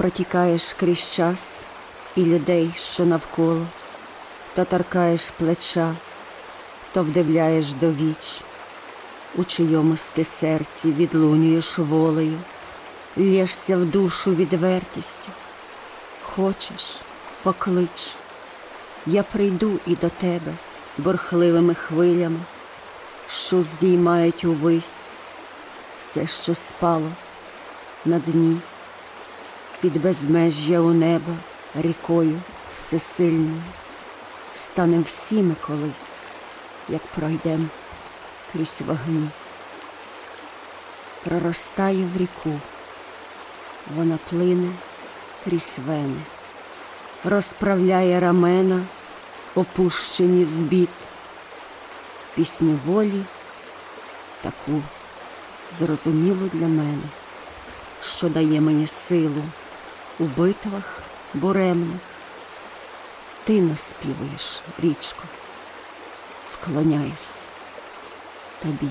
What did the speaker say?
протікаєш крізь час і людей, що навколо, то торкаєш плеча, то вдивляєш до віч, у чийомусь ти серці відлунюєш волею, лєшся в душу відвертістю. Хочеш, поклич, я прийду і до тебе борхливими хвилями, що здіймають увись все, що спало на дні, під безмежжя у небо рікою всесильною, станем всі ми колись, як пройдем крізь вогні. Проростає в ріку, вона плине крізь вени, розправляє рамена, опущені з бід, пісню волі таку зрозумілу для мене, що дає мені силу у битвах буремних. Ти наспівуєш, річко, вклоняюсь тобі.